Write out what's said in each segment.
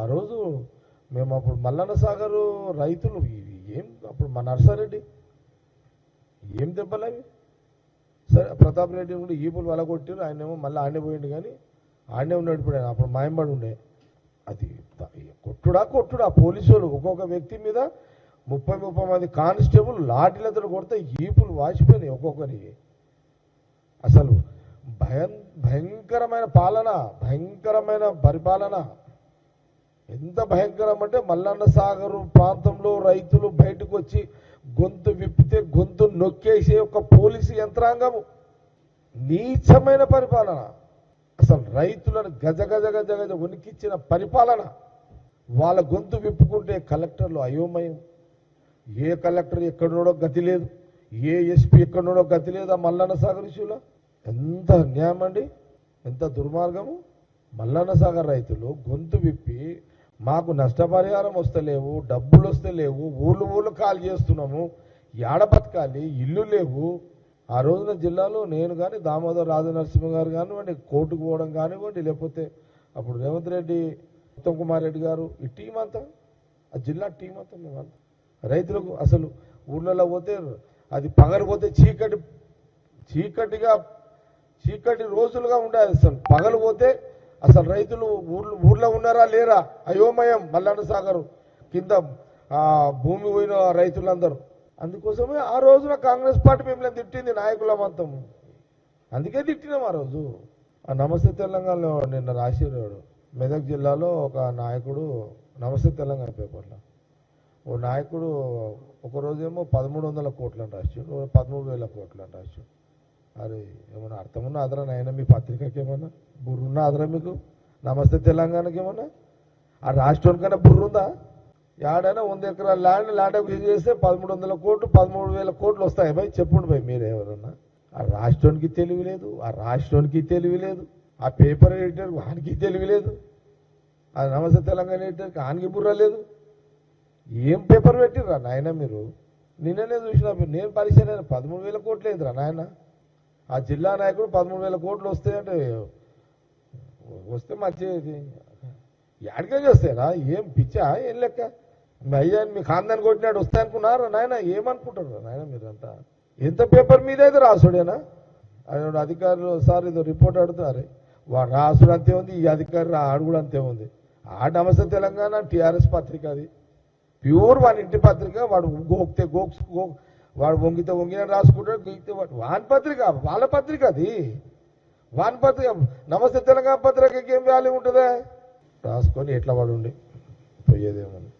ఆ రోజు మేము అప్పుడు మల్లన్న సాగరు రైతులు ఏం అప్పుడు మా నర్సారెడ్డి ఏం దెబ్బలు సరే ప్రతాప్ రెడ్డి కూడా ఈపులు వలగొట్టారు ఆయన ఏమో మళ్ళీ ఆడనే పోయిండు కానీ ఆడనే ఉన్నాడు ఇప్పుడు ఆయన. అప్పుడు మాయంబడి ఉండే. అది కొట్టుడా కొట్టుడా పోలీసు వాళ్ళు ఒక్కొక్క వ్యక్తి మీద ముప్పై ముప్పై మంది కానిస్టేబుల్ లాఠీలతో కొడితే ఈపులు వాచిపోయినాయి ఒక్కొక్కరికి అసలు భయం భయంకరమైన పాలన భయంకరమైన పరిపాలన. ఎంత భయంకరం అంటే మల్లన్న సాగర్ ప్రాంతంలో రైతులు బయటకు వచ్చి గొంతు విప్పితే గొంతు నొక్కేసే ఒక పోలీసు యంత్రాంగము. నీచమైన పరిపాలన. అసలు రైతులను గజ గజ గజ గజ ఉనికిచ్చిన పరిపాలన. వాళ్ళ గొంతు విప్పుకుంటే కలెక్టర్లు అయోమయం. ఏ కలెక్టర్ ఎక్కడున్నాడో గతి లేదు. ఏ ఎస్పీ ఎక్కడున్నాడో గతి లేదు ఆ మల్లన్న సాగర్ ఇష్యూలో? ఎంత అన్యాయం అండి ఎంత దుర్మార్గము? మల్లన్న సాగర్ రైతులు గొంతు విప్పి మాకు నష్టపరిహారం వస్తలేవు డబ్బులు వస్తలేవు ఊళ్ళు ఊళ్ళు కాల్ చేస్తున్నాము ఏడ బతకాలి ఇల్లు లేవు. ఆ రోజున జిల్లాలో నేను కానీ దామోదర్ రాజనరసింహ గారు కానివ్వండి కోర్టుకు పోవడం కానివ్వండి లేకపోతే అప్పుడు రేవంత్ రెడ్డి ఉత్తమ్ కుమార్ రెడ్డి గారు ఈ టీం అంతా ఆ జిల్లా టీం అంతా మేమంతా రైతులకు అసలు ఊళ్ళలో పోతే అది పగలిపోతే చీకటి చీకటిగా చీకటి రోజులుగా ఉండేది అసలు. పగలిపోతే అసలు రైతులు ఊర్లో ఊర్లో ఉన్నారా లేరా? అయోమయం మల్లన్న సాగర్ కింద భూమి పోయిన రైతులందరూ. అందుకోసమే ఆ రోజున కాంగ్రెస్ పార్టీ మిమ్మల్ని తిట్టింది నాయకుల మొత్తం అందుకే తిట్టినాం ఆ రోజు. ఆ నమస్తే తెలంగాణలో నిన్న రాసిరాడు మెదక్ జిల్లాలో ఒక నాయకుడు నమస్తే తెలంగాణ పేపర్లో. ఓ నాయకుడు ఒక రోజేమో పదమూడు వందల కోట్లు అని రాసాడు పదమూడు వేల కోట్లు అని రాసాడు. అరే ఏమన్నా అర్థమున్న ఆదరా నాయన మీ పత్రికకి ఏమన్నా బుర్రున్న ఆదరా మీకు? నమస్తే తెలంగాణకి ఏమన్నా ఆ రాష్ట్రానికైనా బుర్రుందా? ఏడైనా వంద ఎకరాల ల్యాండ్ ల్యాండ్ అక్విజిషన్ చేస్తే పదమూడు వందల కోట్లు పదమూడు వేల కోట్లు వస్తాయి. భయ్ చెప్పండి భయ్ మీరు ఎవరన్నా ఆ రాష్ట్రానికి తెలివి లేదు ఆ రాష్ట్రానికి తెలివి లేదు ఆ పేపర్ ఎడిటర్ వానికి తెలివి లేదు ఆ నమస్తే తెలంగాణ ఎడిటర్కి ఆనికి బుర్ర లేదు. ఏం పేపర్ పెట్టిర్రా నాయన మీరు? నిన్ననే చూసిన నేను పరిచయం అయినా పదమూడు వేల కోట్లు లేదురా నాయన. ఆ జిల్లా నాయకుడు పదమూడు వేల కోట్లు వస్తాయంటే వస్తే మంచిది. ఎక్కడికే చేస్తారా ఏం పిచ్చా? ఏం లెక్క? మీ అయ్యాన్ని మీ ఖాందాన్ని కొట్టినాడు వస్తే అనుకున్నారా? నాయన ఏమనుకుంటారు నాయన మీరంతా? ఎంత పేపర్ మీద అయితే రాసుడేనా? ఆయన అధికారులు సార్ ఏదో రిపోర్ట్ అడుగుతున్నారు. వాడు రాసుడు అంతే ఉంది ఈ అధికారి ఆడు కూడా అంతే ఉంది. ఆ నమస్తే తెలంగాణ టీఆర్ఎస్ పత్రిక అది. ప్యూర్ వాడి ఇంటి పత్రిక వాడు గోక్తే గోక్స్ గోక్ వాడు వంగితే వంగిన రాసుకుంటాడు గీకితే వాడు. వాన్ పత్రిక వాళ్ళ పత్రిక అది. వాన్ పత్రిక నమస్తే తెలంగాణ పత్రికకి ఏం వాల్యూ ఉంటుందా? రాసుకొని ఎట్లా వాడు ఉండి పోయేదేమని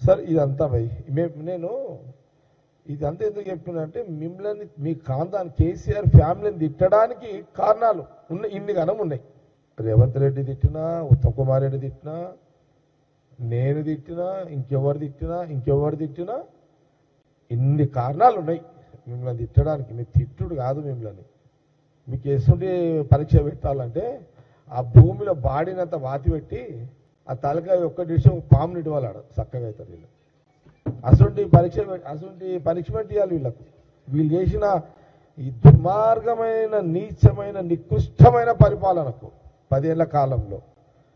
సార్ ఇదంతా భయ్ మే- నేను ఇదంతా ఎందుకు చెప్తున్నానంటే మిమ్మల్ని మీ కాంతాన్ని కేసీఆర్ ఫ్యామిలీని తిట్టడానికి కారణాలు ఉన్నాయి ఇన్ని గనం ఉన్నాయి. రేవంత్ రెడ్డి తిట్టినా ఉత్తమ్ కుమార్ రెడ్డి తిట్టినా నేను తిట్టినా ఇంకెవరు తిట్టినా ఇంకెవరు తిట్టినా ఇన్ని కారణాలు ఉన్నాయి మిమ్మల్ని తిట్టడానికి మీ తిట్టుడు కాదు మిమ్మల్ని. మీకు ఎటువంటి పరీక్ష పెట్టాలంటే ఆ భూమిలో బాడినంత వాతి పెట్టి ఆ తలకాయ ఒక్క డిషం పాముని ఇవ్వాలి చక్కగా అవుతారు వీళ్ళు. అటువంటి పరీక్ష పెట్- పరీక్ష పనిష్మెంట్ వీళ్ళకు. వీళ్ళు చేసిన ఈ దుర్మార్గమైన నీచమైన నికృష్టమైన పరిపాలనకు పదేళ్ళ కాలంలో